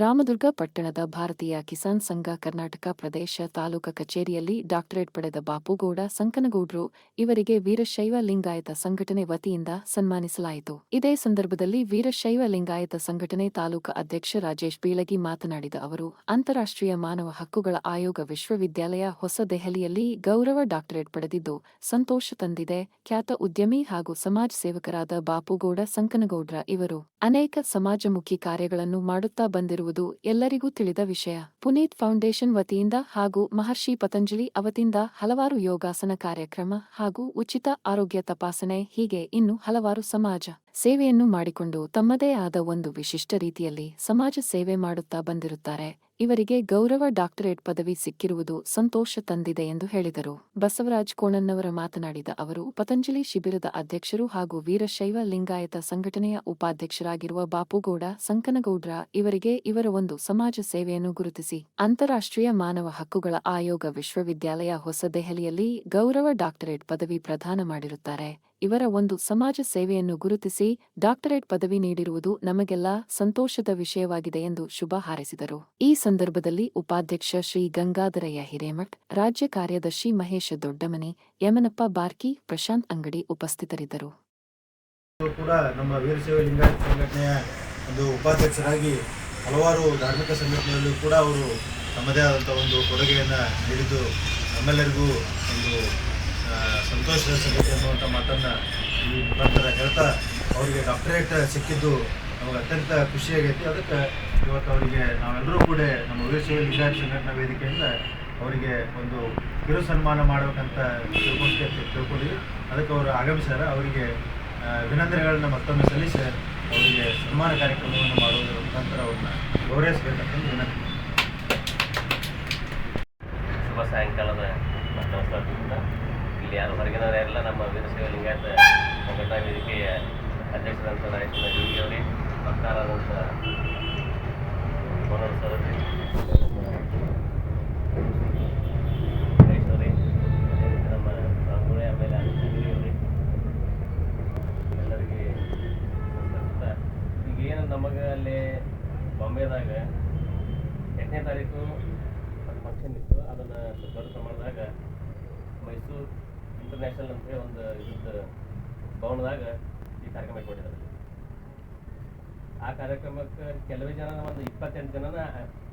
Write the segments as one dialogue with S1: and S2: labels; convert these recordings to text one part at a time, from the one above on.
S1: ರಾಮದುರ್ಗ ಪಟ್ಟಣದ ಭಾರತೀಯ ಕಿಸಾನ್ ಸಂಘ ಕರ್ನಾಟಕ ಪ್ರದೇಶ ತಾಲೂಕಾ ಕಚೇರಿಯಲ್ಲಿ ಡಾಕ್ಟರೇಟ್ ಪಡೆದ ಬಾಪುಗೌಡ ಸಂಕನಗೌಡ್ರು ಇವರಿಗೆ ವೀರಶೈವ ಲಿಂಗಾಯತ ಸಂಘಟನೆ ವತಿಯಿಂದ ಸನ್ಮಾನಿಸಲಾಯಿತು. ಇದೇ ಸಂದರ್ಭದಲ್ಲಿ ವೀರಶೈವ ಲಿಂಗಾಯತ ಸಂಘಟನೆ ತಾಲೂಕು ಅಧ್ಯಕ್ಷ ರಾಜೇಶ್ ಬೀಳಗಿ ಮಾತನಾಡಿದ ಅವರು, ಅಂತಾರಾಷ್ಟ್ರೀಯ ಮಾನವ ಹಕ್ಕುಗಳ ಆಯೋಗ ವಿಶ್ವವಿದ್ಯಾಲಯ ಹೊಸ ದೆಹಲಿಯಲ್ಲಿ ಗೌರವ ಡಾಕ್ಟರೇಟ್ ಪಡೆದಿದ್ದು, ಸಂತೋಷ ತಂದಿದೆ. ಖ್ಯಾತ ಉದ್ಯಮಿ ಹಾಗೂ ಸಮಾಜ ಸೇವಕರಾದ ಬಾಪುಗೌಡ ಸಂಕನಗೌಡ್ರ ಇವರು ಅನೇಕ ಸಮಾಜಮುಖಿ ಕಾರ್ಯಗಳನ್ನು ಮಾಡುತ್ತಾ ಬಂದಿರುವುದು ಎಲ್ಲರಿಗೂ ತಿಳಿದ ವಿಷಯ. ಪುನೀತ್ ಫೌಂಡೇಶನ್ ವತಿಯಿಂದ ಹಾಗೂ ಮಹರ್ಷಿ ಪತಂಜಲಿ ಅವತಿಯಿಂದ ಹಲವಾರು ಯೋಗಾಸನ ಕಾರ್ಯಕ್ರಮ ಹಾಗೂ ಉಚಿತ ಆರೋಗ್ಯ ತಪಾಸಣೆ ಹೀಗೆ ಇನ್ನು ಹಲವಾರು ಸಮಾಜ ಸೇವೆಯನ್ನು ಮಾಡಿಕೊಂಡು ತಮ್ಮದೇ ಆದ ಒಂದು ವಿಶಿಷ್ಟ ರೀತಿಯಲ್ಲಿ ಸಮಾಜ ಸೇವೆ ಮಾಡುತ್ತಾ ಬಂದಿರುತ್ತಾರೆ. ಇವರಿಗೆ ಗೌರವ ಡಾಕ್ಟರೇಟ್ ಪದವಿ ಸಿಕ್ಕಿರುವುದು ಸಂತೋಷ ತಂದಿದೆ ಎಂದು ಹೇಳಿದರು. ಬಸವರಾಜ್ ಕೋಣನ್ನವರ ಮಾತನಾಡಿದ ಅವರು, ಪತಂಜಲಿ ಶಿಬಿರದ ಅಧ್ಯಕ್ಷರು ಹಾಗೂ ವೀರಶೈವ ಲಿಂಗಾಯತ ಸಂಘಟನೆಯ ಉಪಾಧ್ಯಕ್ಷರಾಗಿರುವ ಬಾಪುಗೌಡ, ಸಂಕನಗೌಡ್ರ ಇವರಿಗೆ ಇವರ ಒಂದು ಸಮಾಜ ಸೇವೆಯನ್ನು ಗುರುತಿಸಿ. ಅಂತಾರಾಷ್ಟ್ರೀಯ ಮಾನವ ಹಕ್ಕುಗಳ ಆಯೋಗ ವಿಶ್ವವಿದ್ಯಾಲಯ ಹೊಸದೆಹಲಿಯಲ್ಲಿ ಗೌರವ ಡಾಕ್ಟರೇಟ್ ಪದವಿ ಪ್ರದಾನ ಮಾಡಿರುತ್ತಾರೆ. ಇವರ ಒಂದು ಸಮಾಜ ಸೇವೆಯನ್ನು ಗುರುತಿಸಿ ಡಾಕ್ಟರೇಟ್ ಪದವಿ ನೀಡಿರುವುದು ನಮಗೆಲ್ಲ ಸಂತೋಷದ ವಿಷಯವಾಗಿದೆ ಎಂದು ಶುಭ ಹಾರೈಸಿದರು. ಈ ಸಂದರ್ಭದಲ್ಲಿ ಉಪಾಧ್ಯಕ್ಷ ಶ್ರೀ ಗಂಗಾಧರಯ್ಯ ಹಿರೇಮಠ್, ರಾಜ್ಯ ಕಾರ್ಯದರ್ಶಿ ಮಹೇಶ ದೊಡ್ಡಮನಿ, ಯಮನಪ್ಪ ಬಾರ್ಕಿ, ಪ್ರಶಾಂತ್ ಅಂಗಡಿ ಉಪಸ್ಥಿತರಿದ್ದರು.
S2: ಉಪಾಧ್ಯಕ್ಷರಾಗಿ ಹಲವಾರು ಧಾರ್ಮಿಕ ಸಂಘಟನೆಯಲ್ಲೂ ಕೂಡ ಅವರು ತಮ್ಮದೇ ಆದಂಥ ಒಂದು ಕೊಡುಗೆಯನ್ನು ನೀಡಿದ್ದು ನಮ್ಮೆಲ್ಲರಿಗೂ ಒಂದು ಸಂಗತಿ ಅನ್ನುವಂಥ ಮಾತನ್ನು ಈ ಮುಖಾಂತರ ಹೇಳ್ತಾ ಅವರಿಗೆ ಡಾಕ್ಟರೇಟ್ ಸಿಕ್ಕಿದ್ದು ನಮಗೆ ಅತ್ಯಂತ ಖುಷಿಯಾಗೈತಿ ಅದಕ್ಕೆ ಇವತ್ತು ಅವರಿಗೆ ನಾವೆಲ್ಲರೂ ಕೂಡ ನಮ್ಮ ವೀರಶೈವ ಲಿಂಗಾಯತ ಸಂಘಟನಾ ವೇದಿಕೆಯಿಂದ ಅವರಿಗೆ ಒಂದು ಕಿರು ಸನ್ಮಾನ ಮಾಡಬೇಕಂತ ತಿಳ್ಕೊಂಡು ತಿಳ್ಕೊಂಡಿದ್ವಿ. ಅದಕ್ಕೆ ಅವರು ಆಗಮಿಸ್ಯಾರ. ಅವರಿಗೆ ಅಭಿನಂದನೆಗಳನ್ನು ಮತ್ತೊಮ್ಮೆ ಸಲ್ಲಿಸಿ ಅವರಿಗೆ ಸನ್ಮಾನ ಕಾರ್ಯಕ್ರಮವನ್ನು ಮಾಡುವುದರ ಮುಖಾಂತರ ಅವ್ರನ್ನ ಗೌರವಿಸಬೇಕಂತ ವಿನಂತಿ.
S3: ಶುಭ ಸಾಯಂಕಾಲದ ಇಲ್ಲಿ ಯಾರು ಹೊರಗಿನವರೆಲ್ಲ ನಮ್ಮ ವೀರಶೈವ ಲಿಂಗಾಯತ ಸಂಘಟನಾ ವೇದಿಕೆಯ ಅಧ್ಯಕ್ಷರಂತ ನಾಯಕನ ಜೋಗಿ ಅವರೇ ವಕ್ತಾರರಂತ ಮನೋಹರ್ ಸರ್ ಏನು ನಮಗೆ ಅಲ್ಲಿ ಬಾಂಬೆದಾಗ ಎಂಟನೇ ತಾರೀಕು ಫಂಕ್ಷನ್ ಇತ್ತು ಅದನ್ನು ದೊಡ್ಡ ಪ್ರಮಾಣದಾಗ ಮೈಸೂರು ಇಂಟರ್ನ್ಯಾಷನಲ್ ಅಂತ ಹೇಳಿ ಒಂದು ಇದ್ರದ್ದು ಭವನದಾಗ ಈ ಕಾರ್ಯಕ್ರಮ ಇಟ್ಕೊಂಡಿದ್ದಾರೆ ಆ ಕಾರ್ಯಕ್ರಮಕ್ಕೆ ಕೆಲವೇ ಜನ ಒಂದು ಇಪ್ಪತ್ತೆಂಟು ಜನನ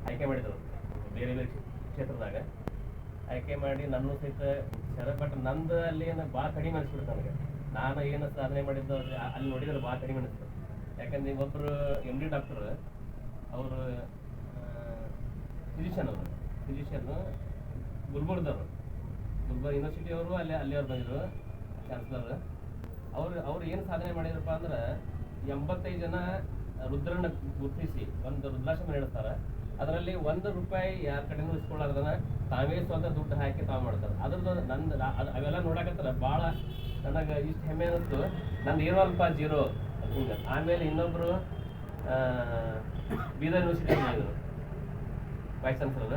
S3: ಆಯ್ಕೆ ಮಾಡಿದ್ರು. ಬೇರೆ ಬೇರೆ ಕ್ಷೇತ್ರದಾಗ. ಆಯ್ಕೆ ಮಾಡಿ ನನ್ನ ಸಹಿತ ಸರ ಬಟ್ ನಂದು ಅಲ್ಲಿ ಏನು ಭಾಳ ಕಡಿಮೆ ಅನಿಸ್ಬಿಡ್ತು ನನಗೆ. ನಾನು ಏನು ಸಾಧನೆ ಮಾಡಿದ್ದು ಅಲ್ಲಿ ನೋಡಿದ್ರೆ ಭಾಳ ಕಡಿಮೆ ಅನಿಸ್ತು ಯಾಕಂದ್ರೆ ಒಬ್ಬರು ಎಂ ಡಿ ಡಾಕ್ಟರ್ ಅವರು ಫಿಸಿಷಿಯನ್ ಅವರು. ಫಿಸಿಷಿಯನ್ ಗುಲ್ಬರ್ಗದವರು. ಗುಲ್ಬರ್ಗ ಯೂನಿವರ್ಸಿಟಿ ಅವರು, ಅಲ್ಲಿ ಅಲ್ಲಿ ಅವ್ರು ಬಂದಿದ್ರು ಚಾನ್ಸಲರ್ ಅವ್ರು ಅವ್ರು ಏನು ಸಾಧನೆ ಮಾಡಿದ್ರಪ್ಪ ಅಂದ್ರೆ ಎಂಬತ್ತೈದು ಜನ ರುದ್ರನ ಗುರುತಿಸಿ, ಒಂದು ರುದ್ರಾಶ್ರಮ ನಡೆಸ್ತಾರೆ. ಅದರಲ್ಲಿ ಒಂದು ರೂಪಾಯಿ ಯಾರ ಕಡೆಯಿಂದ ಇಸ್ಕೊಳ್ಳೋದನ್ನ ತಾವೇ ಸ್ವಂತ ದುಡ್ಡು ಹಾಕಿ ತಾವು ಮಾಡ್ತಾರೆ. ಅದ್ರದ್ದು ನಂದು ಅವೆಲ್ಲ ನೋಡಕತ್ತಾರ, ಭಾಳ ನನಗೆ ಇಷ್ಟು ಹೆಮ್ಮೆ ಅನ್ನಿಸ್ತು ನಂದು ಏನೋ ಅಲ್ಪ ಜೀರೋ. ಹಿಂಗೆ, ಆಮೇಲೆ ಇನ್ನೊಬ್ಬರು Bidar university vice chancellor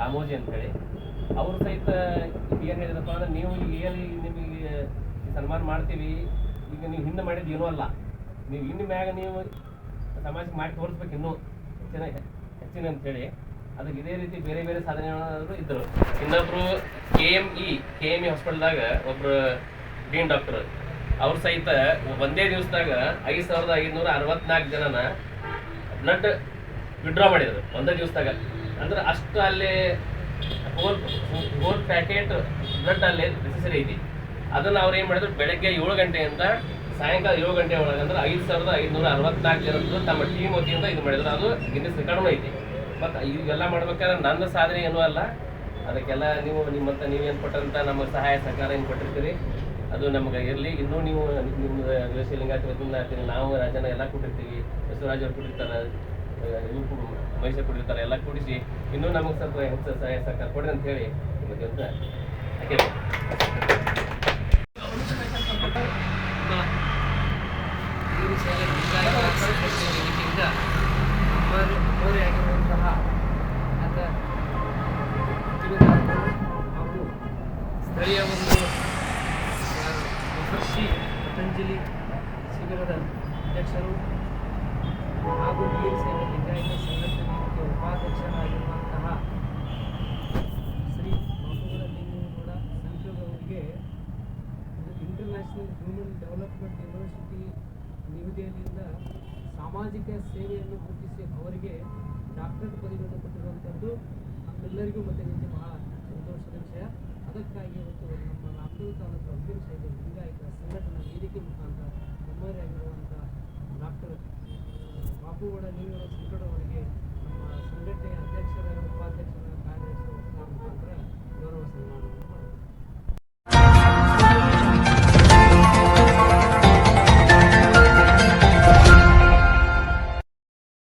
S3: Ramoji ಅಂತ ಹೇಳಿ ಅವರು ಸಹಿತ ಹೇಳಿದ್ರಪ್ಪ ಅಂದ್ರೆ ನೀವು ಏನು ನಿಮಗೆ ಸನ್ಮಾನ ಮಾಡ್ತೀವಿ. ಈಗ ನೀವು ಹಿಂದೆ ಮಾಡಿದ್ದು ಏನೂ ಅಲ್ಲ. ನೀವು ಇನ್ನು ಮ್ಯಾಗ ನೀವು ಸಮಾಜಕ್ಕೆ ಮಾಡಿ ತೋರಿಸ್ಬೇಕು ಇನ್ನೂ ಹೆಚ್ಚಿನ ಹೆಚ್ಚಿನ ಅಂತೇಳಿ. ಅದಕ್ಕೆ ಇದೇ ರೀತಿ ಬೇರೆ ಬೇರೆ ಸಾಧನೆಗಳು ಇದ್ದರು. ಇನ್ನೊಬ್ರು K M E K M E ಹಾಸ್ಪಿಟಲ್ದಾಗ ಒಬ್ರು ಡೀನ್ ಡಾಕ್ಟರ್ ಅವ್ರ ಸಹಿತ ಒಂದೇ ದಿವಸದಾಗ ಐದು ಸಾವಿರದ ಐದುನೂರ ಅರವತ್ನಾಲ್ಕು ಜನನ ಬ್ಲಡ್ ವಿಡ್ರಾ ಮಾಡಿದ್ರು. ಒಂದೇ ದಿವಸದಾಗ. ಅಂದ್ರೆ ಅಷ್ಟು ಅಲ್ಲಿ ಹೋಲ್ ಹೋಲ್ ಪ್ಯಾಕೆಟ್ ಬ್ಲಡ್ ಅಲ್ಲಿ ನೆಸೆಸರಿ ಐತಿ. ಅದನ್ನ ಅವ್ರು ಏನು ಮಾಡಿದ್ರು, ಬೆಳಗ್ಗೆ ಏಳು ಗಂಟೆಯಿಂದ ಸಾಯಂಕಾಲ ಏಳು ಗಂಟೆ ಒಳಗೆ ಅಂದ್ರೆ ಐದು ಸಾವಿರದ ಐದುನೂರ ಅರವತ್ನಾಲ್ಕು ಜನದ್ದು ತಮ್ಮ ಟೀಮ್ ವತಿಯಿಂದ ಇದು ಮಾಡಿದ್ರು. ಅದು ಗಿನ್ನಿಸ್ ರೆಕಾರ್ಡ್ ಐತಿ. ಮತ್ತು ಇವೆಲ್ಲ ಮಾಡ್ಬೇಕಾದ್ರೆ ನನ್ನ ಸಾಧನೆ ಏನೂ ಅಲ್ಲ. ಅದಕ್ಕೆಲ್ಲ ನೀವು ನಿಮ್ಮಂತ ನೀವೇನು ಕೊಟ್ಟಂತ ನಮಗೆ ಸಹಾಯ ಸಹಕಾರ ಏನು ಕೊಟ್ಟಿರ್ತೀರಿ? ಅದು ನಮಗೆ ಇರಲಿ. ಇನ್ನೂ ನೀವು ನಿಮ್ಮ ಲಿಂಗಾಯತ ವತಿಯಿಂದ ನಾವು ರಾಜನ ಎಲ್ಲ ಕೊಟ್ಟಿರ್ತೀವಿ. ಬಸವರಾಜ್ ಅವ್ರು ಕೊಟ್ಟಿರ್ತಾರೆ. ಇವು ಮಹೇಶ ಕೊಟ್ಟಿರ್ತಾರೆ ಎಲ್ಲ ಕೂಡಿಸಿ ಇನ್ನೂ ನಮಗೆ ಸ್ವಲ್ಪ ಹೆಚ್ಚು ಸಹಾಯ ಸಹಕಾರ ಕೊಡಿ ಅಂತ ಹೇಳಿ ನಿಮಗೆ ಅಂತ
S4: ಸಂಘಟನೆ ವೇದಿಕೆಯಿಂದ ಅವರು ಗೌರಿಯಾಗಿರುವಂತಹ ಆತ ತಿಳಿದಾರರು ಹಾಗೂ ಸಮುದಾಯದ ಸಂಘಟನೆಗೆ ಉಪಾಧ್ಯಕ್ಷರಾಗಿರುವಂತಹ ಶ್ರೀ ಮಹಮೂಲಿಂಗೇಗೌಡ ಸಂತೋಗ್ ಅವರಿಗೆ ಇಂಟರ್ನ್ಯಾಷನಲ್ ಹ್ಯೂಮನ್ ಡೆವಲಪ್ಮೆಂಟ್ ಯೂನಿವರ್ಸಿಟಿ ನಿಗದಿಯಲ್ಲಿಂದ ಸಾಮಾಜಿಕ ಸೇವೆಯನ್ನು ಗುರುತಿಸಿ ಅವರಿಗೆ ಡಾಕ್ಟರ್ ಪದವಿಯನ್ನು ಕೊಟ್ಟಿರುವಂಥದ್ದು ಎಲ್ಲರಿಗೂ ಮತ್ತೆ ನಿಮಗೆ ಬಹಳ ಸಂತೋಷದ ವಿಷಯ. ಅದಕ್ಕಾಗಿ ಇವತ್ತು ನಮ್ಮ ರಾಮದುರ್ಗ ತಾಲೂಕು ಅಭಿವೃದ್ಧಿ